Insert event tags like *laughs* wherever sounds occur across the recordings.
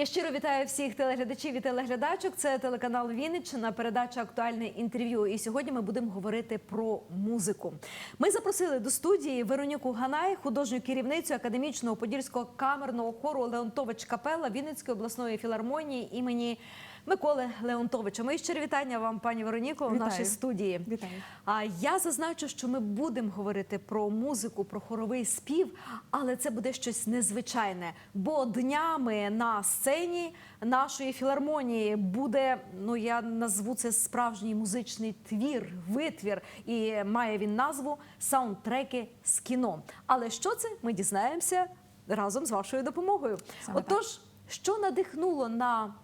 Я щиро вітаю всіх телеглядачів і телеглядачок. Це телеканал Вінниччина, передача актуальне інтерв'ю. І сьогодні ми будемо говорити про музику. Ми запросили до студії Вероніку Ганай, художню керівницю академічного подільського камерного хору Леонтович Капела Вінницької обласної філармонії імені Миколи Леонтовича. Мої щирі вітання вам, пані Вероніко, в нашій студії. Вітаю. А я зазначу, що ми будемо говорити про музику, про хоровий спів, але це буде щось незвичайне. Бо днями на сцені нашої філармонії буде, ну я назву це справжній музичний твір, витвір, і має він назву саундтреки з кіно. Але що це? Ми дізнаємося разом з вашою допомогою. Саме так. Отож, що надихнуло на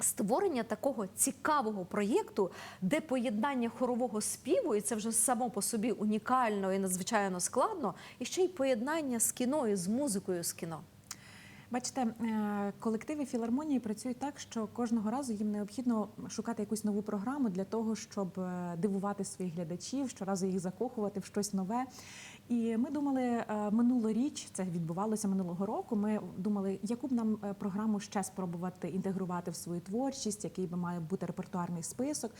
створення такого цікавого проєкту, де поєднання хорового співу, і це вже само по собі унікально і надзвичайно складно, і ще й поєднання з кіно і з музикою з кіно. Бачите, е, колективи філармонії працюють так, що кожного разу їм необхідно шукати якусь нову програму для того, щоб е, дивувати своїх глядачів, щоразу їх закохувати в щось нове. І ми думали е, минулоріч, це відбувалося минулого року. Ми думали, яку б нам е, програму ще спробувати інтегрувати в свою творчість, який би має бути репертуарний список.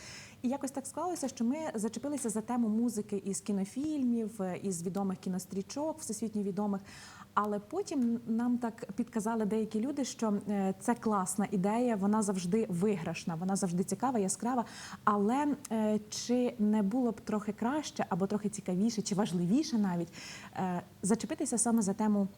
І якось так склалося, що ми зачепилися за тему музики із кінофільмів, е, із відомих кінострічок, всесвітньо відомих. Але потім нам так підказали деякі люди, що е, це класна ідея, вона завжди виграшна, вона завжди цікава, яскрава. Але е, чи не було б трохи краще або трохи цікавіше, чи важливіше навіть е, зачепитися саме за тему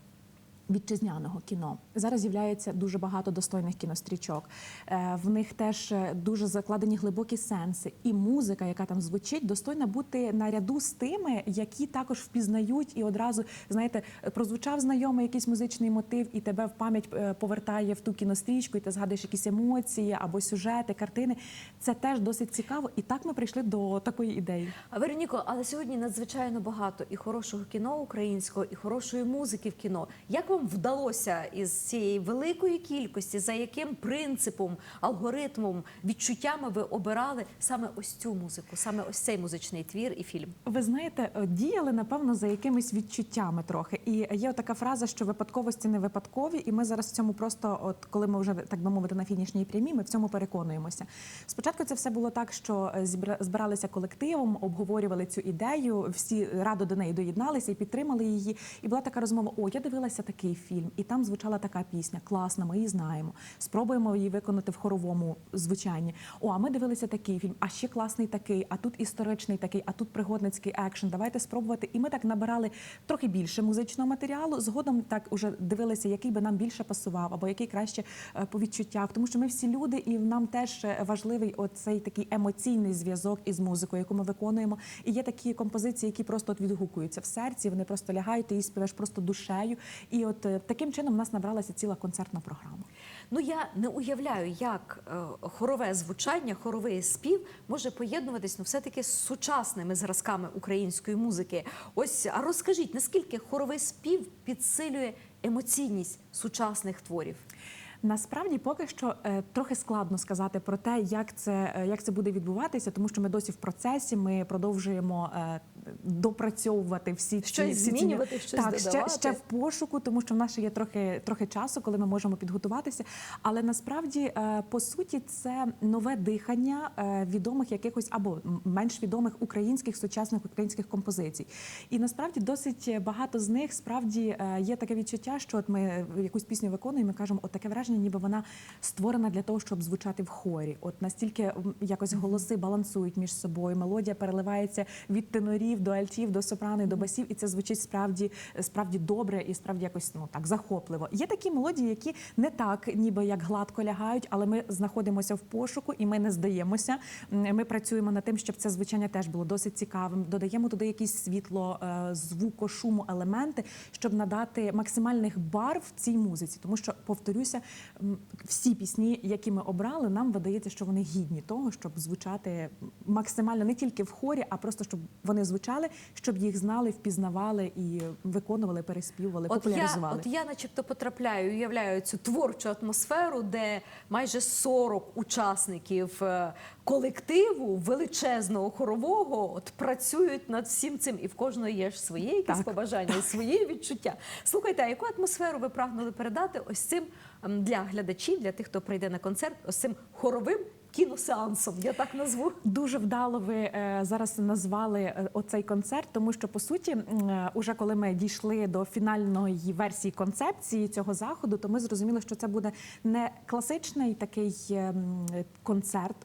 вітчизняного кіно. Зараз з'являється дуже багато достойних кінострічок. Е, В них теж е, дуже закладені глибокі сенси. І музика, яка там звучить, достойна бути наряду з тими, які також впізнають і одразу, знаєте, прозвучав знайомий якийсь музичний мотив, і тебе в пам'ять е, повертає в ту кінострічку, і ти згадуєш якісь емоції або сюжети, картини. Це теж досить цікаво. І так ми прийшли до такої ідеї. Вероніко, але сьогодні надзвичайно багато і хорошого кіно українського, і хорошої музики в кіно. Як вдалося із цієї великої кількості, за яким принципом, алгоритмом, відчуттями ви обирали саме ось цю музику, саме ось цей музичний твір і фільм? Ви знаєте, е, діяли напевно за якимись відчуттями трохи. І є така фраза, що випадковості не випадкові, і ми зараз в цьому просто, от коли ми вже так би мовити, на фінішній прямі, ми в цьому переконуємося. Спочатку це все було так, що е, збиралися колективом, обговорювали цю ідею, всі радо до неї доєдналися і підтримали її. І була така розмова: о, я дивилася такий фільм, і там звучала така пісня. Класна, ми її знаємо. Спробуємо її виконати в хоровому звучанні. О, а ми дивилися такий фільм, а ще класний такий, а тут історичний такий, а тут пригодницький екшен. Давайте спробувати. І ми так набирали трохи більше музичного матеріалу. Згодом так уже дивилися, який би нам більше пасував, або який краще е, по відчуттях. Тому що ми всі люди, і нам теж е, важливий оцей такий емоційний зв'язок із музикою, яку ми виконуємо. І є такі композиції, які просто от відгукуються в серці. Вони просто лягають, ти її співаєш просто душею. І от е, таким чином в нас набралася ціла концертна програма. Ну я не уявляю, як е, хорове звучання, хоровий спів може поєднуватись ну, все-таки з сучасними зразками української музики. Ось а розкажіть, наскільки хоровий спів підсилює емоційність сучасних творів? Насправді поки що е, трохи складно сказати про те, як це, як це буде відбуватися, тому що ми досі в процесі. Ми продовжуємо допрацьовувати всі ці- Щось ці- змінювати, щось так, ще, додавати. ще в пошуку, тому що в нас ще є трохи, трохи часу, коли ми можемо підготуватися. Але насправді, е, по суті, це нове дихання е, відомих якихось або менш відомих українських сучасних українських композицій. І насправді досить багато з них справді е, є таке відчуття, що от ми якусь пісню виконуємо, і кажемо, от таке враження, ніби вона створена для того, щоб звучати в хорі. От настільки якось голоси балансують між собою, мелодія переливається від тенорів до альтів, до сопрано, і до басів, і це звучить справді справді добре і справді якось ну так захопливо. Є такі мелодії, які не так, ніби як гладко лягають, але ми знаходимося в пошуку і ми не здаємося. Ми працюємо над тим, щоб це звучання теж було досить цікавим. Додаємо туди якісь світло, е, звуко, шуму, елементи, щоб надати максимальних барв цій музиці. Тому що, повторюся, всі пісні, які ми обрали, нам видається, що вони гідні того, щоб звучати максимально не тільки в хорі, а просто щоб вони звучали, щоб їх знали, впізнавали і виконували, переспівували, От я, популяризували. от я, начебто, потрапляю, уявляю цю творчу атмосферу, де майже 40 учасників е, колективу величезного хорового от працюють над всім цим, і в кожного є ж своє якісь Так. побажання, і свої *laughs* відчуття. Слухайте, а яку атмосферу ви прагнули передати ось цим ем, для глядачів, для тих, хто прийде на концерт, ось цим хоровим кіносеансом. Я так назву. Дуже вдало ви е, зараз назвали е, оцей концерт, тому що по суті, е, уже коли ми дійшли до фінальної версії концепції цього заходу, то ми зрозуміли, що це буде не класичний такий концерт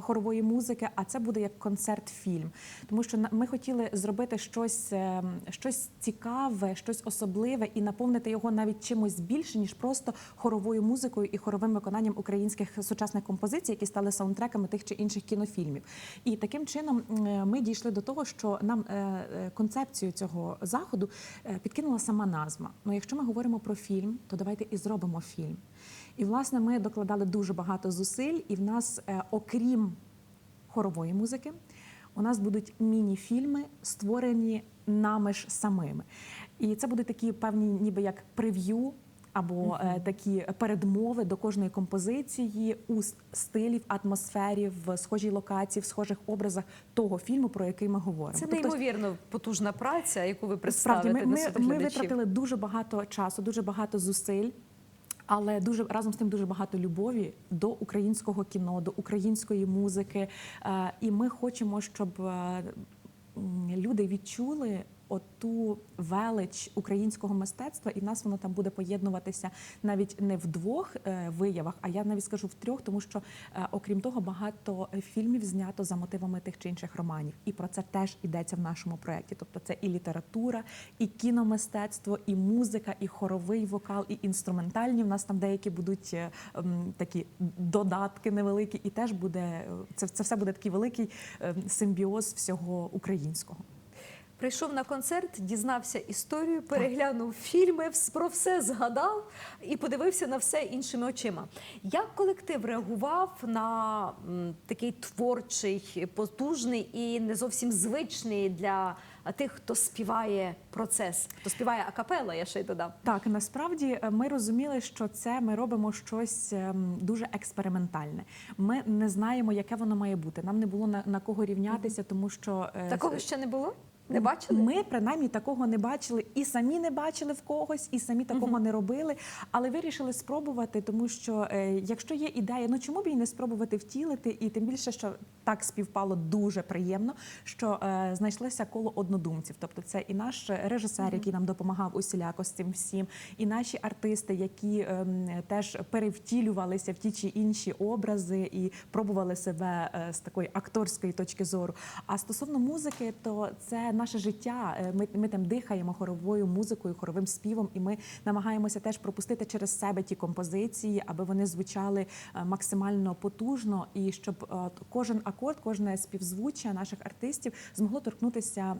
хорової музики, а це буде як концерт-фільм. Тому що ми хотіли зробити щось, щось цікаве, щось особливе і наповнити його навіть чимось більше, ніж просто хоровою музикою і хоровим виконанням українських сучасних композицій, які стали саундтреками тих чи інших кінофільмів. І таким чином е, ми дійшли до того, що нам е, е, концепцію цього заходу підкинула сама назва. Ну, якщо ми говоримо про фільм, то давайте і зробимо фільм. І власне ми докладали дуже багато зусиль, і в нас, окрім хорової музики, у нас будуть міні-фільми, створені нами ж самими. І це будуть такі певні, ніби як прев'ю. Або е, такі передмови до кожної композиції у стилі, в атмосфері, в схожій локації, в схожих образах того фільму, про який ми говоримо. Це Тобто, неймовірно потужна праця, яку ви Справді, ми, на ми, ми витратили дуже багато часу, дуже багато зусиль. Але дуже разом з тим дуже багато любові до українського кіно, до української музики. Е, І ми хочемо, щоб е, люди відчули оту велич українського мистецтва, і в нас воно там буде поєднуватися навіть не в двох е, виявах, а я навіть скажу в трьох, тому що е, окрім того, багато фільмів знято за мотивами тих чи інших романів, і про це теж йдеться в нашому проєкті. Тобто це і література, і кіномистецтво, і музика, і хоровий вокал, і інструментальні. В нас там деякі будуть е, такі додатки невеликі, і теж буде це, це все буде такий великий симбіоз всього українського. Прийшов на концерт, дізнався історію, переглянув фільми, про все згадав і подивився на все іншими очима. Як колектив реагував на такий творчий, потужний і не зовсім звичний для тих, хто співає процес, хто співає акапела, я ще й додам. Так, насправді е, ми розуміли, що це ми робимо щось ем, дуже експериментальне. Ми не знаємо, яке воно має бути. Нам не було на, на кого рівнятися, тому що е, Такого ще не було? Не бачили? Ми принаймні такого не бачили і самі не бачили в когось, і самі такого не робили. Але вирішили спробувати, тому що е, якщо є ідея, ну чому б її не спробувати втілити? І тим більше, що так співпало дуже приємно, що е, знайшлося коло однодумців. Тобто, це і наш режисер, який нам допомагав усіляко з цим всім, і наші артисти, які ем, теж перевтілювалися в ті чи інші образи і пробували себе е, з такої акторської точки зору. А стосовно музики, то це наше життя. Е, Ми, ми там дихаємо хоровою музикою, хоровим співом, і ми намагаємося теж пропустити через себе ті композиції, аби вони звучали е, максимально потужно, і щоб е, кожен акорд, кожне співзвуччя наших артистів змогло торкнутися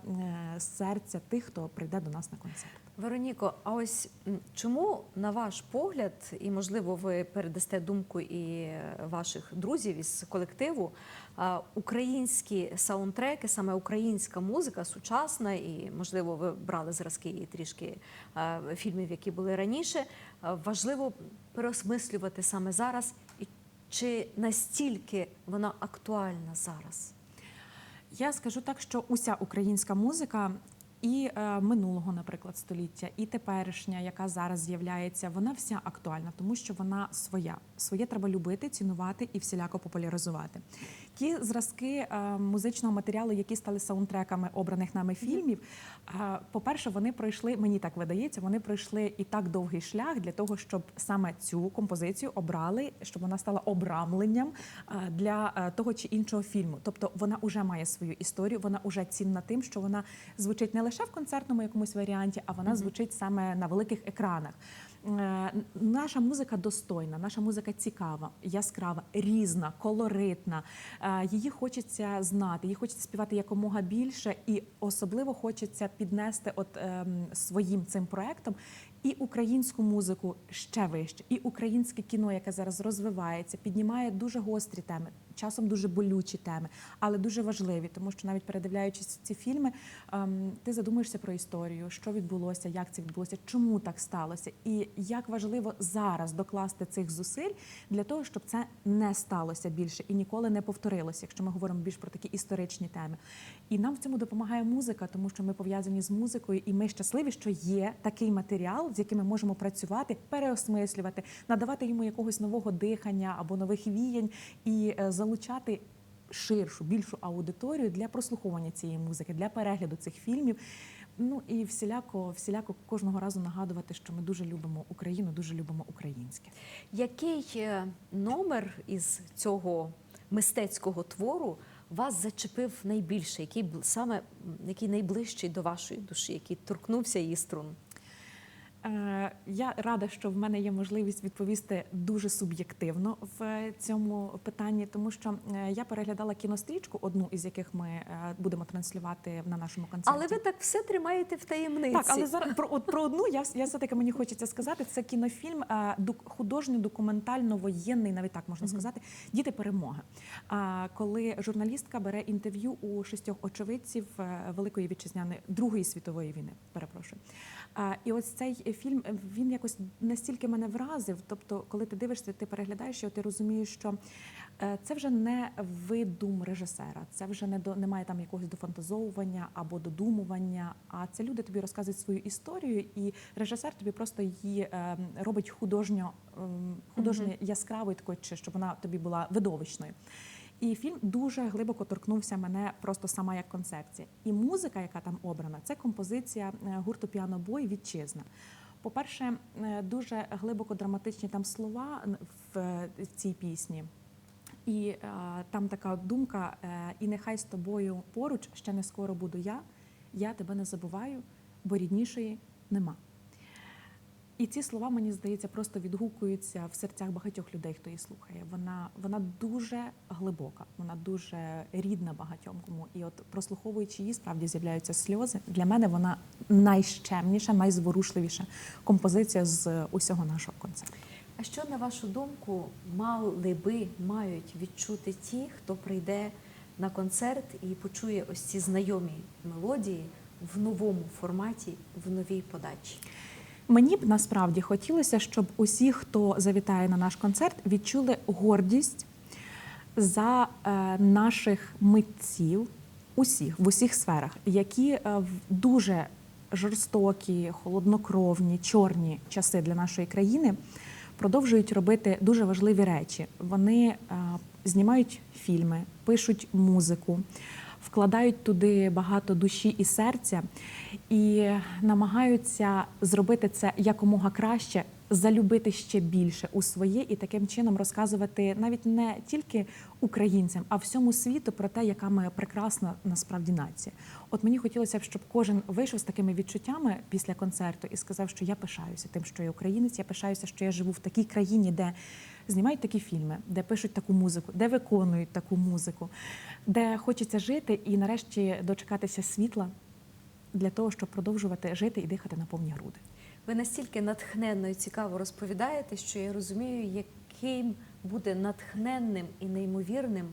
е, серця тих, хто прийде до нас на концерт. Вероніко, а ось чому, на ваш погляд, і можливо, ви передасте думку і е, ваших друзів із колективу, українські саундтреки, саме українська музика, сучасна, і можливо, ви брали зразки і трішки е, фільмів, які були раніше. Важливо переосмислювати саме зараз, чи настільки вона актуальна зараз? Я скажу так, що уся українська музика. І е, минулого, наприклад, століття, і теперішня, яка зараз з'являється, вона вся актуальна, тому що вона своя. Своє треба любити, цінувати і всіляко популяризувати. Ті зразки е, музичного матеріалу, які стали саундтреками обраних нами фільмів, е, по-перше, вони пройшли, мені так видається, вони пройшли і так довгий шлях для того, щоб саме цю композицію обрали, щоб вона стала обрамленням е, для е, того чи іншого фільму. Тобто вона вже має свою історію, вона вже цінна тим, що вона звучить не лише в концертному якомусь варіанті, а вона звучить саме на великих екранах. Е, Наша музика достойна, наша музика цікава, яскрава, різна, колоритна. Е, Її хочеться знати, її хочеться співати якомога більше, і особливо хочеться піднести от ем, своїм цим проектом і українську музику ще вище, і українське кіно, яке зараз розвивається, піднімає дуже гострі теми. Часом дуже болючі теми, але дуже важливі, тому що навіть передивляючись ці фільми, ем, ти задумуєшся про історію, що відбулося, як це відбулося, чому так сталося, і як важливо зараз докласти цих зусиль для того, щоб це не сталося більше і ніколи не повторилося, якщо ми говоримо більш про такі історичні теми. І нам в цьому допомагає музика, тому що ми пов'язані з музикою, і ми щасливі, що є такий матеріал, з яким ми можемо працювати, переосмислювати, надавати йому якогось нового дихання або нових віянь і е, залучати. Ширшу, більшу аудиторію для прослуховування цієї музики, для перегляду цих фільмів. Ну і всіляко, всіляко кожного разу нагадувати, що ми дуже любимо Україну, дуже любимо українське. Який е, номер із цього мистецького твору вас зачепив найбільше? Який саме який найближчий до вашої душі, який торкнувся її струн? Е, Я рада, що в мене є можливість відповісти дуже суб'єктивно в цьому питанні, тому що е, я переглядала кінострічку, одну із яких ми е, будемо транслювати на нашому концерті. Але ви так все тримаєте в таємниці. Так, але зараз *laughs* про от про одну я, я все таки мені хочеться сказати. Це кінофільм художньо документально-воєнний, навіть так можна сказати, діти перемоги. А коли журналістка бере інтерв'ю у шістьох очевидців Великої вітчизняної Другої світової війни, перепрошую. І ось цей фільм е, він якось настільки мене вразив. Тобто, коли ти дивишся, ти переглядаєш його, ти розумієш, що е, це вже не видум режисера, це вже не до немає там якогось дофантазовування або додумування. А це люди тобі розказують свою історію, і режисер тобі просто її е, робить художньо ем, художньо яскравою такою, чи щоб вона тобі була видовищною. І фільм дуже глибоко торкнувся мене просто сама як концепція. І музика, яка там обрана, це композиція е, гурту Піанобой Вітчизна. По-перше, е, дуже глибоко драматичні там слова е, в цій пісні. І е, там така думка: і нехай з тобою поруч ще не скоро буду я. Я тебе не забуваю, бо ріднішої нема. І ці слова, мені здається, просто відгукуються в серцях багатьох людей, хто її слухає. Вона, вона дуже глибока, вона дуже рідна багатьом кому. І от прослуховуючи її, справді з'являються сльози. Для мене вона найщемніша, найзворушливіша композиція з усього нашого концерту. А що на вашу думку мали би мають відчути ті, хто прийде на концерт і почує ось ці знайомі мелодії в новому форматі, в новій подачі? Мені б насправді хотілося, щоб усі, хто завітає на наш концерт, відчули гордість за е, наших митців, усіх в усіх сферах, які е, в дуже жорстокі, холоднокровні, чорні часи для нашої країни продовжують робити дуже важливі речі. Вони е, знімають фільми, пишуть музику, вкладають туди багато душі і серця і намагаються зробити це якомога краще, залюбити ще більше у своє і таким чином розказувати навіть не тільки українцям, а всьому світу про те, яка ми прекрасна насправді нація. От мені хотілося б, щоб кожен вийшов з такими відчуттями після концерту і сказав, що я пишаюся тим, що я українець, я пишаюся, що я живу в такій країні, де знімають такі фільми, де пишуть таку музику, де виконують таку музику, де хочеться жити і нарешті дочекатися світла для того, щоб продовжувати жити і дихати на повні груди. Ви настільки натхненно і цікаво розповідаєте, що я розумію, яким буде натхненним і неймовірним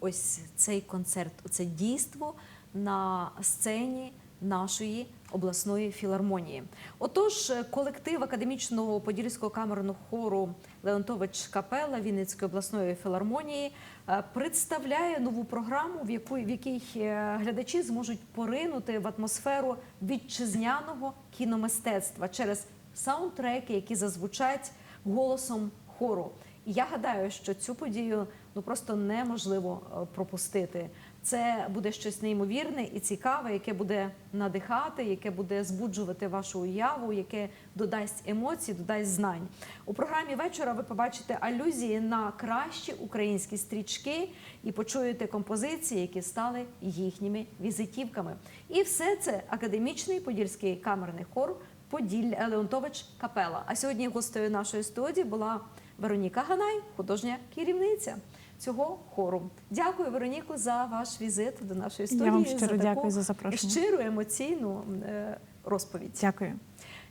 ось цей концерт, оце дійство на сцені нашої обласної філармонії. Отож, колектив академічного подільського камерного хору Леонтович Капела Вінницької обласної філармонії е, представляє нову програму, в яку в якій е, глядачі зможуть поринути в атмосферу вітчизняного кіномистецтва через саундтреки, які зазвучать голосом хору. Я гадаю, що цю подію ну просто неможливо е, пропустити. Це буде щось неймовірне і цікаве, яке буде надихати, яке буде збуджувати вашу уяву, яке додасть емоцій, додасть знань. У програмі вечора ви побачите алюзії на кращі українські стрічки і почуєте композиції, які стали їхніми візитівками. І все це академічний подільський камерний хор Поділля Леонтович Капела. А сьогодні гостею нашої студії була Вероніка Ганай, художня керівниця цього хору. Дякую, Вероніку, за ваш візит до нашої студії. Я вам щиро за таку дякую за запрошення. щиру емоційну е, розповідь. Дякую.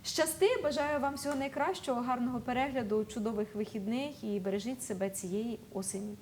Щасти, бажаю вам всього найкращого, гарного перегляду, чудових вихідних і бережіть себе цієї осені.